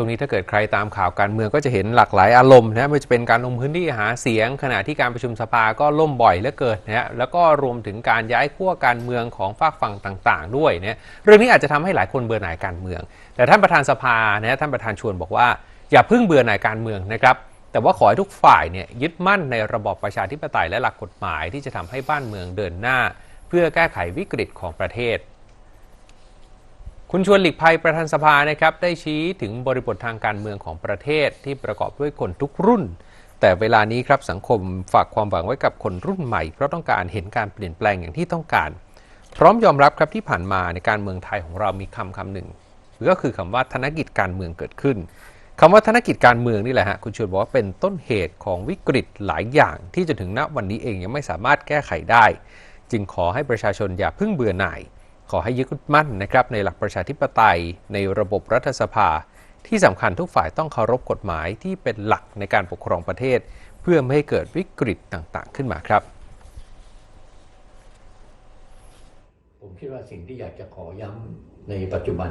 ตรงนี้ถ้าเกิดใครตามข่าวการเมืองก็จะเห็นหลากหลายอารมณ์นะไม่ว่าจะเป็นการลงพื้นที่หาเสียง ขณะที่การประชุมสภาก็ล่มบ่อยเหลือเกินนะฮะแล้วก็รวมถึงการย้ายขั้วการเมืองของฝากฝั่งต่างๆ ด้วยเนี่ยเรื่องนี้อาจจะทำให้หลายคนเบื่อหน่ายการเมือง แต่ท่านประธานสภานะท่านประธานชวนบอกว่า อย่าเพิ่งเบื่อหน่ายการเมืองนะครับแต่ว่าขอให้ทุกฝ่ายเนี่ยยึดมั่นในระบอบประชาธิปไตยและหลักกฎหมายที่จะทำให้บ้านเมืองเดินหน้า เพื่อแก้ไขวิกฤตของประเทศ คุณชวนหลีกภัยประธานสภานะครับได้ชี้ถึงบริบททางการเมืองของประเทศที่ประกอบด้วยคนทุกรุ่น แต่เวลานี้ครับสังคมฝากความหวังไว้กับคนรุ่นใหม่ เพราะต้องการเห็นการเปลี่ยนแปลงอย่างที่ต้องการ พร้อมยอมรับครับที่ผ่านมาในการเมืองไทยของเรามีคำคำหนึ่งก็คือคำว่าธนกิจการเมืองเกิดขึ้นคำว่าธนกิจการเมืองนี่แหละฮะคุณชวนบอกว่าเป็นต้นเหตุของวิกฤตหลายอย่าง ที่จนถึงณวันนี้เองยังไม่สามารถแก้ไขได้ จึงขอให้ประชาชนอย่าเพิ่งเบื่อหน่าย ขอให้ยึดมั่นนะครับในหลักประชาธิปไตยในระบบรัฐสภา ที่สำคัญทุกฝ่ายต้องเคารพกฎหมายที่เป็นหลักในการปกครองประเทศ เพื่อไม่ให้เกิดวิกฤตต่างๆ ขึ้นมาครับ ผมคิดว่าสิ่งที่อยากจะขอย้ำในปัจจุบัน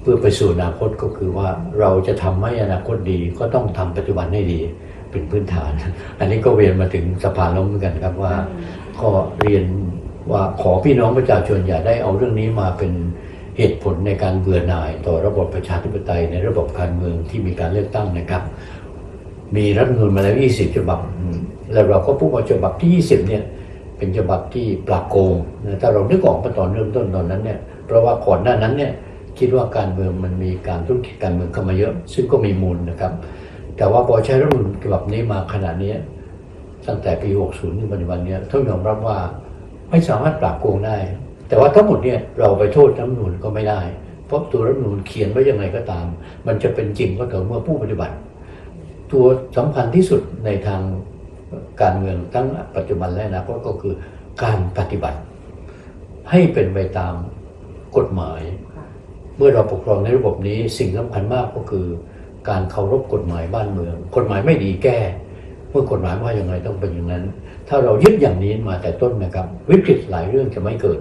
เพื่อไปสู่อนาคตก็คือว่าเราจะทำให้อนาคตดีก็ต้องทำปัจจุบันให้ดีเป็นพื้นฐาน อันนี้ก็เรียนมาถึงสภาล้มเหมือนกันครับว่าก็เรียน ว่าขอพี่น้องประชาชนอย่าได้เอาเรื่องนี้มาเป็นเหตุผลในการเบื่อหน่ายต่อระบบประชาธิปไตยในระบบการเมืองที่มีการเลือกตั้งนะครับ มีรัฐมนูญมาแล้ว 20 ฉบับ แล้วเราก็พูดว่าฉบับที่ 20 เนี่ยเป็นฉบับที่ปราบโกงนะถ้าเรานึกออกมาตอนเริ่มต้นตอนนั้นเนี่ยเพราะว่าก่อนหน้านั้นเนี่ยคิดว่าการเมืองมันมีการธุรกิจการเมืองเข้ามาเยอะ ซึ่งก็มีมูลนะครับ แต่ว่าพอใช้รัฐมนูญฉบับนี้มาขนาดนี้ตั้งแต่ปี 60 ถึงปัจจุบันเนี้ต้องยอมรับว่า ไม่สามารถปราบโกงได้ แต่ว่าทั้งหมดเนี่ยเราไปโทษรัฐมนูญก็ไม่ได้ เพราะตัวรัฐมนูญเขียนไว้ยังไงก็ตาม มันจะเป็นจริงก็ต่อเมื่อผู้ปฏิบัติ ตัวสำคัญที่สุดในทางการเมืองทั้งปัจจุบันและอนาคตก็คือการปฏิบัติ ให้เป็นไปตามกฎหมาย เมื่อเราปกครองในระบบนี้สิ่งสำคัญมากก็คือ การเคารพกฎหมายบ้านเมือง กฎหมายไม่ดีแก้ เมื่อกฎหมายว่าอย่างไรต้องเป็นอย่างนั้น ถ้าเรายึดอย่างนี้มาแต่ต้นนะครับ วิกฤตหลายเรื่องจะไม่เกิด